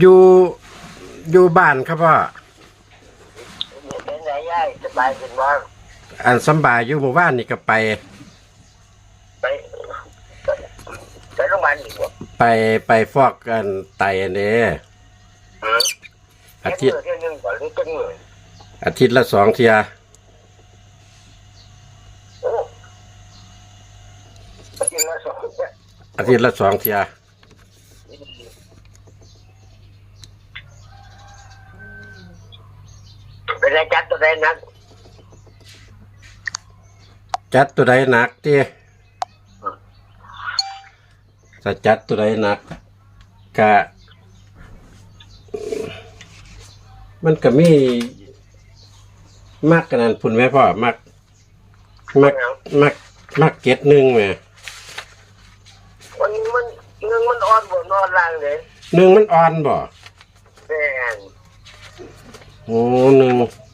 อยู่อยู่บ้านครับพ่อเป็นไงย่ายสบายขึ้นบ้างอันสำบายอยู่หมู่บ้านนี่ก็ไป ไปไปโรงพยาบาลอีกบ่ไปไปฟอกกันไตอันนี้อืมอาทิตย์เที่ยวหนึงก่อนหรือจังมืออาทิตย์ละสองเทียโอ้อาทิตย์ละสองเนี่ยอาทิตย์ละสองเทีย เป็นไงจัดตัวใดนักจัดตัวใดหนักที่ถ้าจัดตัวใดหนักกะมันก็มีมากกันนั้นพุ่นไหมพ่อมักมักมักมักเก็ดหนึ่งไหมมันมันเงินมันอ่อนบ่นอนล่างเลยหนึ่งมันอ่อนบ่แม่นโอ้หนึ่งอืม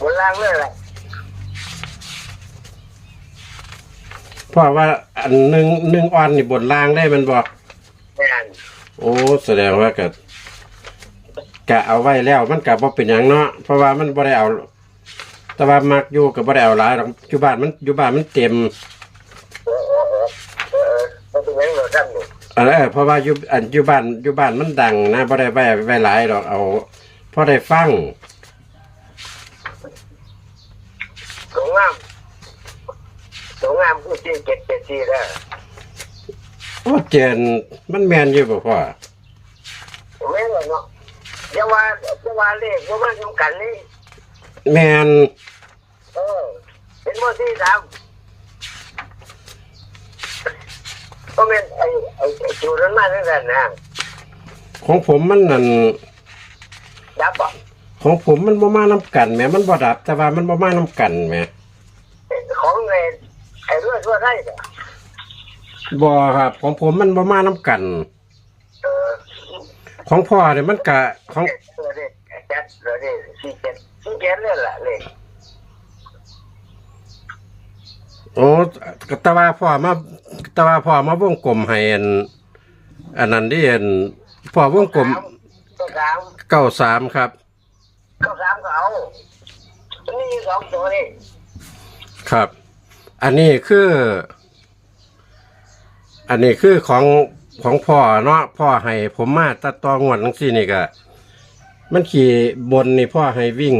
บนล่างเลยแหละพ่อว่าอันหนึ่งหนึ่งอ่อนนี่บนล่างได้มันบ่แม่นโอ้แสดงว่ากะกะเอาไว้แล้วมันกะบ่เป็นหยังเนาะเพราะว่ามันบ่ได้เอา แต่ว่ามักอยู่ก็บ่ได้เอาหลายดอกอยู่บ้านมันอยู่บ้านมันเต็มเออเออเออเออมันเป็นยังไงเราทำอยู่เออเพราะว่าอยู่อันอยู่บ้านอยู่บ้านมันดังนะบ่ได้ไว้ไว้หลายดอกเอาพอได้ฟัง สวยงามสวยงามคือที่เจ็ดเจ็ดสี่แล้วโอ้เจนมันแม่นอยู่บ่พ่อแม่นเลยเนาะอย่าว่าอย่าว่าเลขว่ามันสำคัญนี่แม่นเออเป็นว่าที่ทำก็เป็นไอ้ไอ้ไอ้จูนั้นมาด้วยกันนะของผมมันนั่นดับอะ ของผมมันบ่มานํกันแหมมันบ่ดับ แต่ว่ามันบ่มานํกันแหมของไอ้ไอ้เรื่องทั่วไทยอะบ่ครับ ของผมมันบ่มานํกัน เออของพ่อเนี่ยมันกะของเออเนี่ยจัดเลยเนี่ยสี่เจ็ดสี่เจ็ดเลยล่ะเลยโอ้แตะว่าพ่อมาแตะว่าพ่อมาวงกลมให้อันอันนั้นที่อันพ่อวงกลมก็สามเก้าสามครับก็สามก็เอา อันนี้สองตัวนี่ครับ อันนี้คือ อันนี้คือของของพ่อเนาะพ่อให้ผมมาตัดต่องวดทั้งสี่นี่ก็มันขี่บนนี่พ่อให้วิ่ง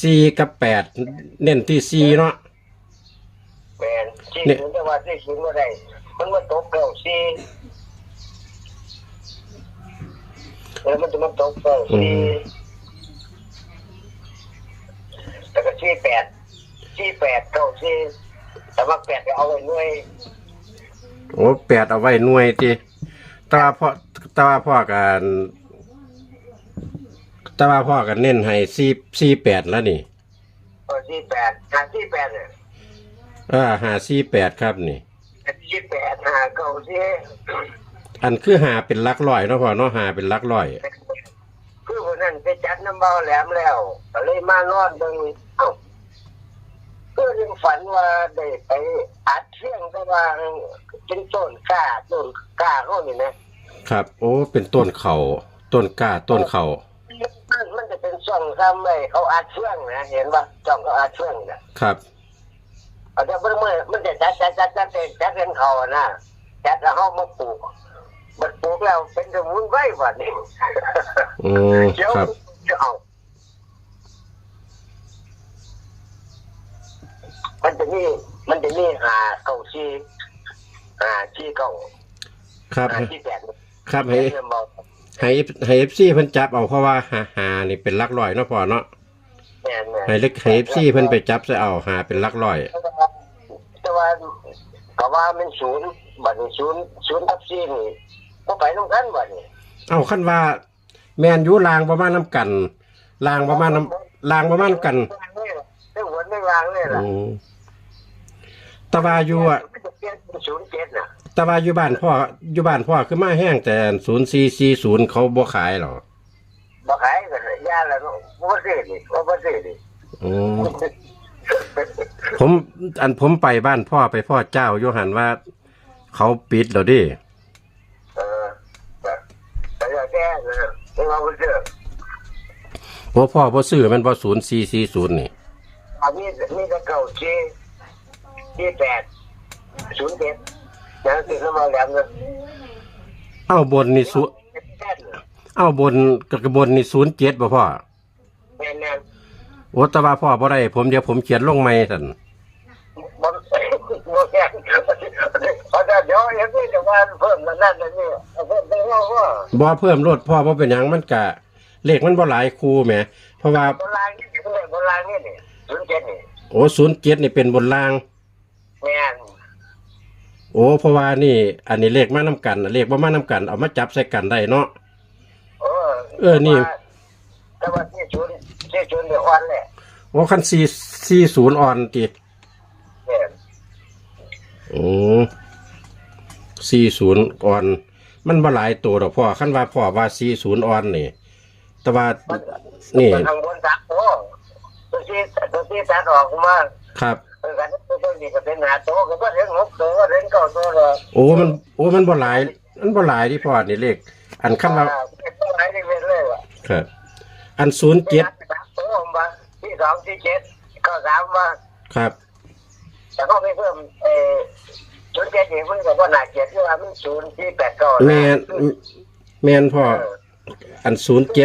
สี่กับแปดเน้นที่สี่เนาะแมนสี่ศูนย์แต่ว่าสี่ศูนย์ก็ได้มันมาตกเก้าสี่แล้วมันจะมาตกเก้าสี่แล้วก็ สี่แปดสี่แปดเก้าสี่แต่ว่าแปดก็เอาไว้หน่วยโอ้แปดเอาไว้หน่วยทีแตว่าพ่อแตว่าพ่อกันแตว่าพ่อกันเน้นให้สี่สี่แปดแล้วนี่เออสี่แปดหาสี่แปดเนี่ยเออหาสี่แปดครับนี่สี่แปดหาเก้าสี่อันคือหาเป็นหลักร้อยเนาะพ่อเนาะหาเป็นหลักร้อย คือคนนั้นไปจัดน้ำเบาแหลมแล้วก็เลยมานอนเบิ่งเอ้า ก็ยังฝันว่าได้ไปอัดเสียงแต่ว่าเป็นต้นกล้าต้นกล้าเขานี่นะครับ โอ้เป็นต้นเขาต้นกล้าต้นเขามันมันจะเป็นช่องซ้ำไว้เขาอัดเสียงนะเห็นป่ะช่องเขาอัดเสียงนะครับเอาแต่เมื่อเมื่อมันจะจัดจัดจัดจัดเป็นจัดเป็นเขาอะนะจัดแล้วเขามาปลูกมันปลูกแล้วเป็นสมุนไพรวันนี้อืมเดี๋ยวครับจะเอา มันจะมีมันจะมีหาเก้าชีหาชีเก้าครับหาชีแปดครับให้เริ่มบอกให้ให้เอฟซีเพิ่นจับเอาเพราะว่าหาหานี่เป็นหลักร้อยเนาะพ่อเนาะแม่นแม่นให้เล็กให้เอฟซีเพิ่นไปจับใส่เอาหาเป็นหลักร้อยแต่ว่าก็ว่ามันศูนย์บัดนี้ศูนย์ศูนย์ทับซีนี่ก็ไปน้ำกันบัดนี้เอ้าคันว่า แมนอยู่ลางประมาณน้ำกันลางประมาณน้ำลางประมาณกัน ไม่หวนไม่วางเลยล่ะอืมแตะวาอยู่อะศูนย์เจ็ดน่ะแตะวาอยู่บ้านพ่ออยู่บ้านพ่อคือมาแห้งแต่ศูนย์สี่สี่ศูนย์เขาบ่ขายหรอบ่ขายกันเลยยาแล้วเนาะบ่ซื้อดิบ่ซื้อดิอืมผมอันผมไปบ้านพ่อไปพ่อเจ้าโยหันว่า เขาปิดแล้วดิเออแต่นะไม่ว่าบ่เชื่อโอ้พ่อบ่ซื้อมันบ่ศูนย์สี่สี่ศูนย์นี่ อันนี้นี่จะเก่าที่ที่แปดศูนย์เจ็ดนะติดน้ำมันแหลมนะเอ้าบนนี่ศูแน่นเอ้าบนกระบนนี่ศูนย์เจ็ดบ่พ่อแน่นแน่นโอ้แต่ว่าพ่อบ่ได้ผมเดี๋ยวผมเขียนลงใหม่สั่นบนบนแน่นเอาแต่เดี๋ยวเอ็มนี่จะมาเพิ่มมันนั่นนั่นนี่เอาเพิ่มไปว่าว่าบ่เพิ่มรถพ่อบ่เป็นหยังมันกะเลขมันบ่หลายคู่แหมเพราะว่า โบราณนี่เป็นโบราณนี่นี่ ศูนย์เจ็ดนี่โอ้ศูนย์เจ็ดนี่เป็นบนล่าง แม่นโอ้เพราะว่านี่ อันนี้เลขมานํกันเลขบ่มานํกันเอามาจับใส่กันได้เนาะ เออเออนี่ แต่ว่าที่ศูนย์ที่ศูนย์เดี๋ยวอ่อนแหละโอ้คัน4 40ออนติแม่นโอ้40ออน มันบ่หลายตัวดอกพ่อคันว่าพ่อว่า40ออนนี่ แต่ว่านี่ทางบนสามตัวตัว ที่ตัวที่ตัดออกมาครับเออกันตัวนี้ก็เป็นหาตัวก็บ่ถึงหกตัวก็ถึงเก้าตัวเลยโอ้มันโอ้มันบ่หลายมันบ่หลายที่พ่อนี่เลขอันคันว่าเป็นตัวไหนที่เป็นเลยว่ะครับ อันศูนย์เจ็ดตัวผมว่าที่สองที่เจ็ดก็สามว่าครับแต่ก็ไม่เพิ่มเออศูนย์เจ็ดนี่มันก็บ่น่าเกลียดที่ว่ามันศูนย์ที่แปดเก้าแมนแมนพ่ออันศูนย์เ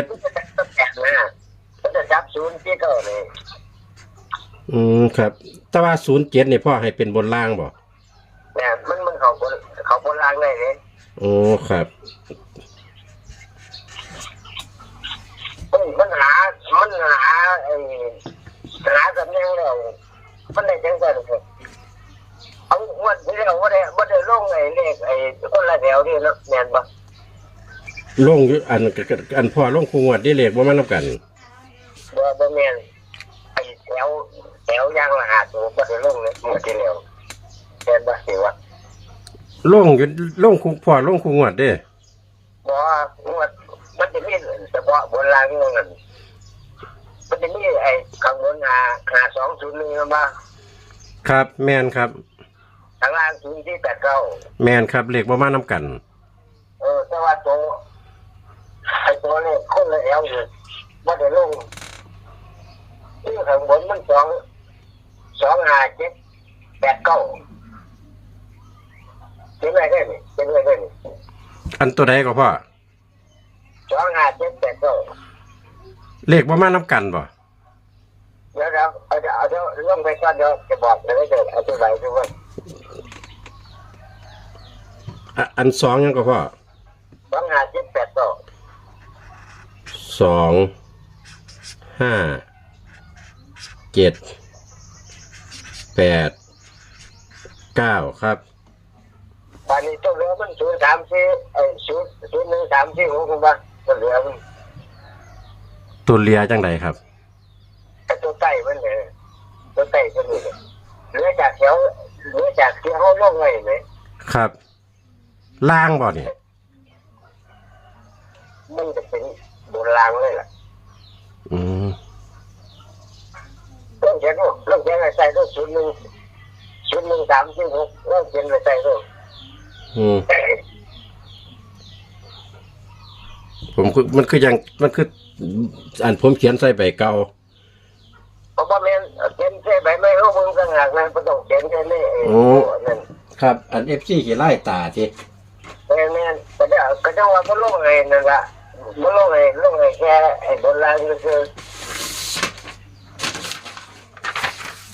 จ็ดแปดนะมันจะจับศูนย์ที่เก้าเลยอืมครับ แต่ว่าศูนย์เจ็ดนี่พ่อให้เป็นบนล่างบ่เนี่ยมันมันเขาบนเขาบนล่างเลยเลยโอ้ครับมันมันหา มันหาไอ้หาสำเนียงแล้วมันได้จังกันเถอะเอาวันที่เราว่าได้ว่าได้ลงไอ้เลขไอ้คนละแถวนี่เนาะแม่นปะลงอยู่อันอันพ่อลงคงวดได้เลขบ่มานํกัน บ่บ่แม่นไอ้แถวแถวยางละหาตัวบ่ได้ลงเลยหมดที่แล้วแม่นปะสิวะลงอยู่ลงคุพ่อลงคงวดเด้บ่ว่ามันจะมีเฉพาะบนล่างนี่มันมันจะมีไอ้ข้างบนหาหาสองศูนย์หนึ่งมาครับ แมนครับข้างล่างศูนย์ที่แปดเก้าแมนครับเลขบ่มานํกัน เออแต่ว่าตัวไอ้ตัวนี้คนละแถวอยู่บ่ได้ลง ที่ข้างบนมันสองสองห้าเจ็ดแปดเก้าเป็นไรได้ไหมเป็นไรได้ไหมอันตัวใดก็พ่อสองห้าเจ็ดแปดเก้าเลขบ่มานํกันบ่เดี๋ยวเดี๋ยวเอาเดี๋ยวเอาเดี๋ยวลงไปก่อนเดี๋ยวจะบอกเดี๋ยวจะอธิบายดูว่าอะอันสองยังก็พ่อสองห้าเจ็ดแปดเก้าสองห้า เจ็ดแปดเก้าครับตอนนี้ตัวเรือมันศูนย์สามสี่ไอ้ศูนย์ศูนย์หนึ่งสามสี่หกคุณบ้าตัวเรือมันตัวเลียจังไดครับไอ้ตัวไต้มันเนี่ยตัวไต้ตัวนี้เนี่ยเรือจากแถวเรือจากที่เขาลงไว้ไหมครับ ล่างบ่เนี่ยมันจะเป็นโบราณเลยล่ะ อืมเรื่องเขียนว่าเรื่องเขียนอะไรใส่ตัวศูนย์หนึ่งศูนย์หนึ่งสามสี่หกเรื่องเขียนอะไรใส่ตัวอืมผมคือมันคือยังมันคืออันผมเขียนใส่ใบเก่าเพราะว่าแม่นเขียนใส่ใบไม้เขาเบิ่งต่างหากนะไม่ต้องเขียนแค่นี้เองนั่นครับ อันเอฟซีขีไล่ตาทีแม่นแม่นก็จะก็จะว่ามันลงไงนั่นละมันลงไงลงไงแค่ไอ้โบราณก็คือ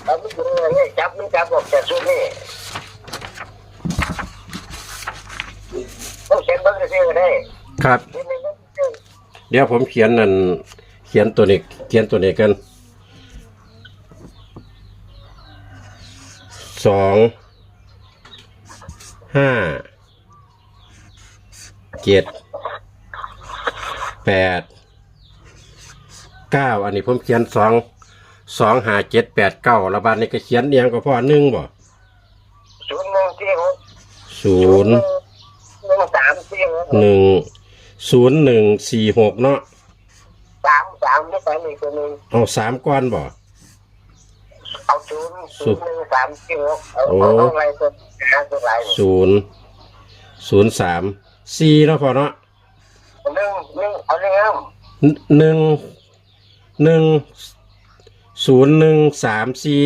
เอาไม่ถึงเลยจับมันจับออกจากชุดนี้ต้องเขียนเบิ่งซื่อกได้ครับเขียนในเบิ่งซื่อเดี๋ยวผมเขียนนั่นเขียนตัวนี้เขียนตัวนี้กันสองห้าเจ็ดแปดเก้าอันนี้ผมเขียนสอง สองห้าเจ็ดแปดเก้าแล้วบ้านนี้ก็เขียนเอียงก็พอหนึ่งบ่ศูนย์หนึ่งสี่หกศูนย์หนึ่งสามสี่หกหนึ่งศูนย์หนึ่งสี่หกเนาะสามสามไม่ใช่อีกตัวหนึ่งเอาสามก้อนบ่เอาศูนย์ศูนย์หนึ่งสามสี่หกเอาโอ้เอาเอาอะไรตัวหาตัวอะไรศูนย์ศูนย์สามสี่เนาะพอเนาะหนึ่งหนึ่งเอาเรื่องหนึ่งหนึ่ง ศูนย์หนึ่งสามสี่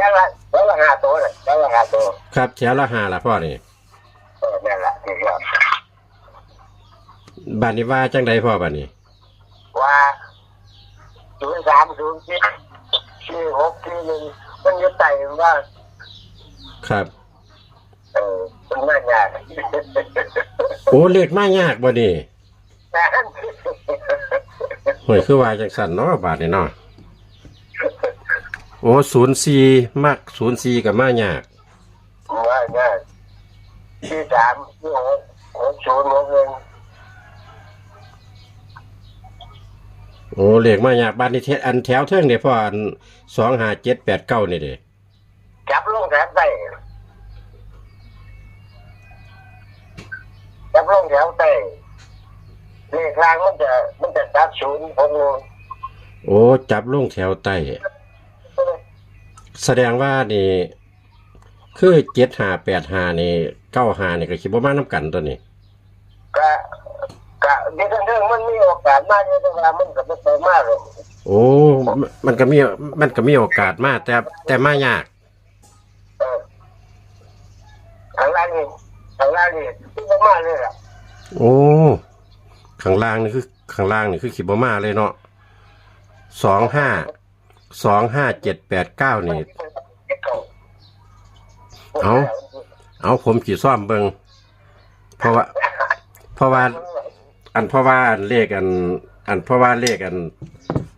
ยังละแล้วละห้าตัวเลยแล้วละห้าตัวครับแถวละห้าละพ่อนี่เออนั่นแหละที่เรียกบ้านนี้ว่าจังใดพ่อบ้านนี้ว่าศูนย์สามศูนย์สี่สี่หกสี่หนึ่งมันอยึดไต่ว่า ครับ เออมันน่ายากโอ้เลขมายากบ่นี่แต่อัน หวยคือว่าจังสันเนาะบาทนี่เนาะโอ้ศูนย์สี่มากศูนย์สี่กับมายากว่ายากที่สามที่หกหกศูนย์หกหนึ่งโอ้เลขมายากบ้านนี้เทอันแถวเทิงเนี่ยพ่ออันสองห้าเจ็ดแปดเก้านี่เด้จับลงแถวใต้จับลงแถวใต้เลขกลางมันจะมันจะตัด ศูนย์หกหนึ่งโอ้จับลงแถวใต้แสดงว่านี่คือเจ็ดห้าแปดห้านี่เก้าห้านี่ก็คิดว่ามาน้ำกันตัวนี้กะกะเดี๋ยวเรื่องมันมีโอกาสมากเยอะแต่ว่ามันก็ไม่เคยมากหรอกโอ้มันมันก็มีมันก็มีโอกาสมากแต่แต่มายากเออทางล่างนี่ทางล่างนี่ที่มากเลยอะโอ้ข้างล่างนี่คือ ข้างล่างนี่คือขีบมาเลยเนาะสองห้าสองห้าเจ็ดแปดเก้านี่ เอา เอาผมขี่ซ่อมเบิงเพราะว่า เพราะว่า อันเพราะว่าอันเลขอัน อันเพราะว่าเลขอัน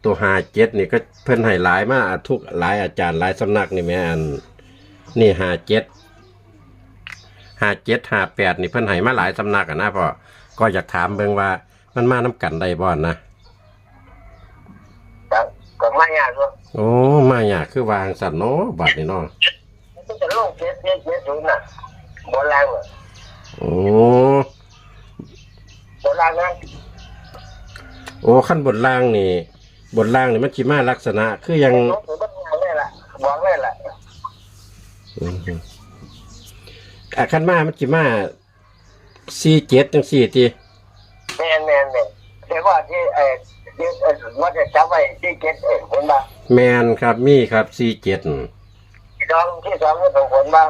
ตัวหาเจ็ดนี่ก็เพิ่นให้หลายมาทุกหลายอาจารย์หลายสำนักนี่แม่อัน นี่หาเจ็ดหาเจ็ดหาแปดนี่เพิ่นให้มาหลายสำนักอะนะพ่อก็อยากถามเบิงว่า มันมาน้กันได้บ่นะก็ก็ไม่ยากหรอกโอ้มาอยากคือวางสัตว์เนาะบัดนี่เนาะมันจะลงเจ็ดเจ็ดเจ็ดศูนย์น่ะโบราณน่ะโอ้โบราณนะโอ้ขั้นบนล่างนี่ บนล่างนี่มันสิมาลักษณะ คือยังรถหรือบ้านงานได้ละบอกได้ละอืมอะขั้นมามันสิมาสี่เจ็ดจังสี่ที แมนแมนแมนแต่ว่าที่เออที่เออว่าจะจับไว้ที่เจ็ดเองเห็นปะแมนครับมีครับสี่เจ็ดที่สองที่สองนี่ส่งผลบ้าง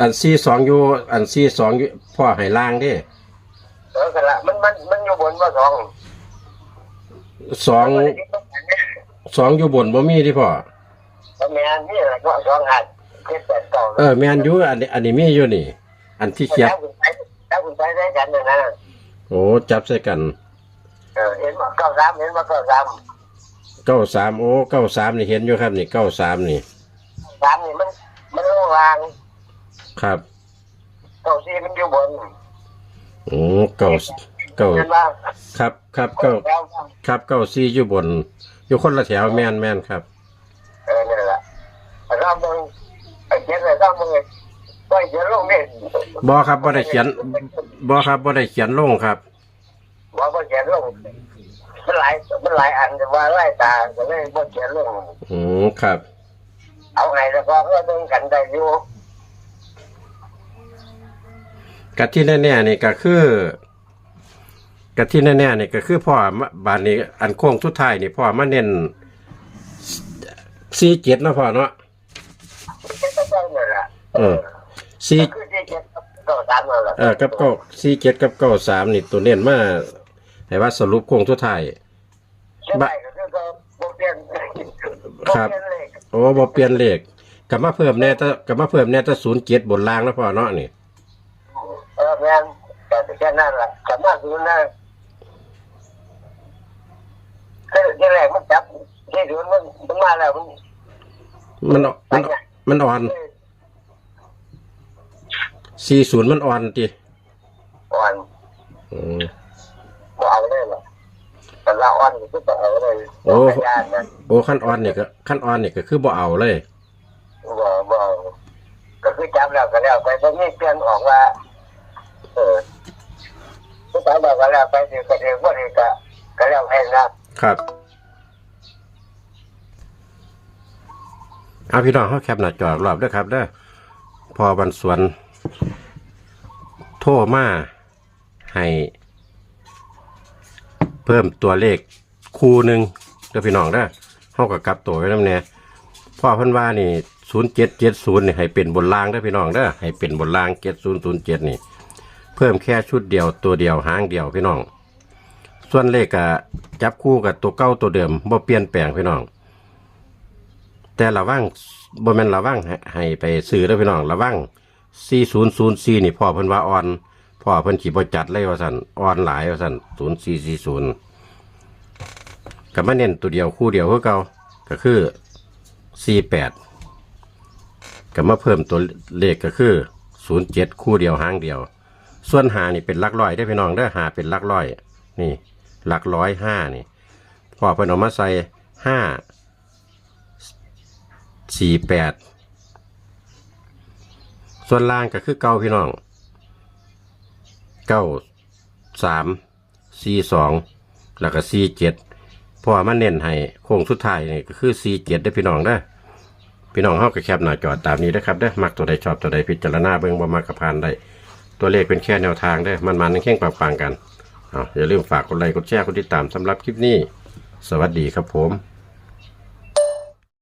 อันสี่สองอยู่อันสี่สองอยู่พ่อให้ล่างเดิเออกันละมันมันมันอยู่บนว่าสองสองสองอยู่บนบ่มีที่พ่อแมนนี่แหละก็สองหัดเจ็ดแปดเก้าเออแมนอยู่อันนี้อันนี้มีอยู่นี่ อันที่เขียนแล้วคุณไปแล้วคุณไปได้กันนะนะ โอ้จับใส่กันเออเห็นว่าเก้าสามเห็นว่าเก้าสามเก้าสามโอ้เก้าสามนี่เห็นอยู่ครับนี่เก้าสามนี่สามนี่มันมันลงรางครับเก้าสี่มันอยู่บนโอ้เก้าเก้าเห็นว่าครับครับเก้าแล้วครับเก้าสี่อยู่บน อยู่คนละแถวแมนแมนครับเออนี่นแหละเรามึงไอ้เจ็ดเลยเรามึง ก็เขียนลงนี่บอครับบ่ได้เขียนบอครับบ่ได้เขียนลงครับ บอกว่าเขียนลงมันหลายมันหลายอันแต่ว่าไล่ตาก็เลยบ่เขียนลงอืมครับ เอาไงแล้วก็ก็ต้องกันได้อยู่กะที่แน่ๆนี่ก็คือกะที่แน่ๆนี่ก็คือพ่อมาบานนี้อันโค้งสุดท้ายนี่พ่อมาเน้นสี่เจ็ดเนาะพ่อเนาะเจ็ ดก็ต้องนี่แหละเออสี่คือที่เจ็ดก็สามนั่นแหละเออกับเก้าสี่เจ็ดกับเก้าสามนี่ตัวเน้นมาให้ว่าสรุปโค้งสุดท้าย ใช่ไหมก็คือก็บ่เปลี่ยนบ่เปลี่ยนเลยโอ้บ่เปลี่ยนเลขกลับมาเพิ่มแน่แต่กลับมาเพิ่มแน่แต่ศูนย์เจ็ดบนล่างแล้วพ่อเนาะนี่ เออแม่นแต่แค่นั้นแหละสามารถดูนะคือที่แรกมันจับที่ดูมันมันมาแล้วมันมันมันมันอ่อน สี่ศูนย์มันอ่อนติอ่อนอืมบ่เอาเลยหรอกแต่ละอ่อนก็คือบ่เอาเลยโอ้พยานนะโอ้ขั้นอ่อนนี่ก็ขั้นอ่อนนี่ก็คือบ่เอาเลยบ่บ่เอาก็คือจับแล้วก็แล้วไปบ่มีเปลี่ยนออกว่า เออผู้สาวบอกว่าแล้วไปสิก็สิบ่ได้ก็ก็แล้วให้นะครับเอาพี่น้องเขาแคปหน้าจอรอบด้วยครับเด้อพอบันสวน โทรมาให้เพิ่มตัวเลขคู่หนึ่งเด้อพี่น้องเด้อเฮากับกลับตัวไว้นำแน่พ่อเพิ่นว่านี่0770นี่ให้เป็นบนรางเด้อพี่น้องเด้อให้เป็นบนราง7007นี่ เพิ่มแค่ชุดเดียวตัวเดียวหางเดียวพี่น้อง ส่วนเลขก็จับคู่กับตัวเก้าตัวเดิมบ่เปลี่ยนแปลงพี่น้อง แต่ระวังบ่แม่นระวังให้ให้ไปซื้อเด้อพี่น้องระวัง 4004นี่พ่อเพิ่นว่าอ่อน พ่อเพิ่นสิบ่จัดเลยว่าซั่นอ่อนหลายว่าซั่น0440ก็มาเน้นตัวเดียวคู่เดียวคือเก่าก็คือ48ก็มาเพิ่มตัวเลขก็คือ07คู่เดียวหางเดียว ส่วนหานี่เป็นลักร้อยได้พี่น้องได้หาเป็นลักร้อย นี่หลักร้อยห้านี่พ่อเพิ่นเอามาใส่ห้าสี่แปด ส่วนล่างก็คือเก้าพี่น้องเก้าสามสี่สองแล้วก็สี่เจ็ดพอมาเน้นให้โค้งสุดท้ายนี่ก็คือสี่เจ็ดได้พี่น้องได้พี่น้องเฮาก็แคปหน้าจอตามนี้นะครับได้มักตัวใดชอบตัวใดพิจารณาเบิ่งบ่มักกระพานได้ตัวเลขเป็นแค่แนวทางได้มันมันแข่งปังๆกันเออย่าลืมฝากกดไลค์กดแชร์กดติดตามสำหรับคลิปนี้ สวัสดีครับผม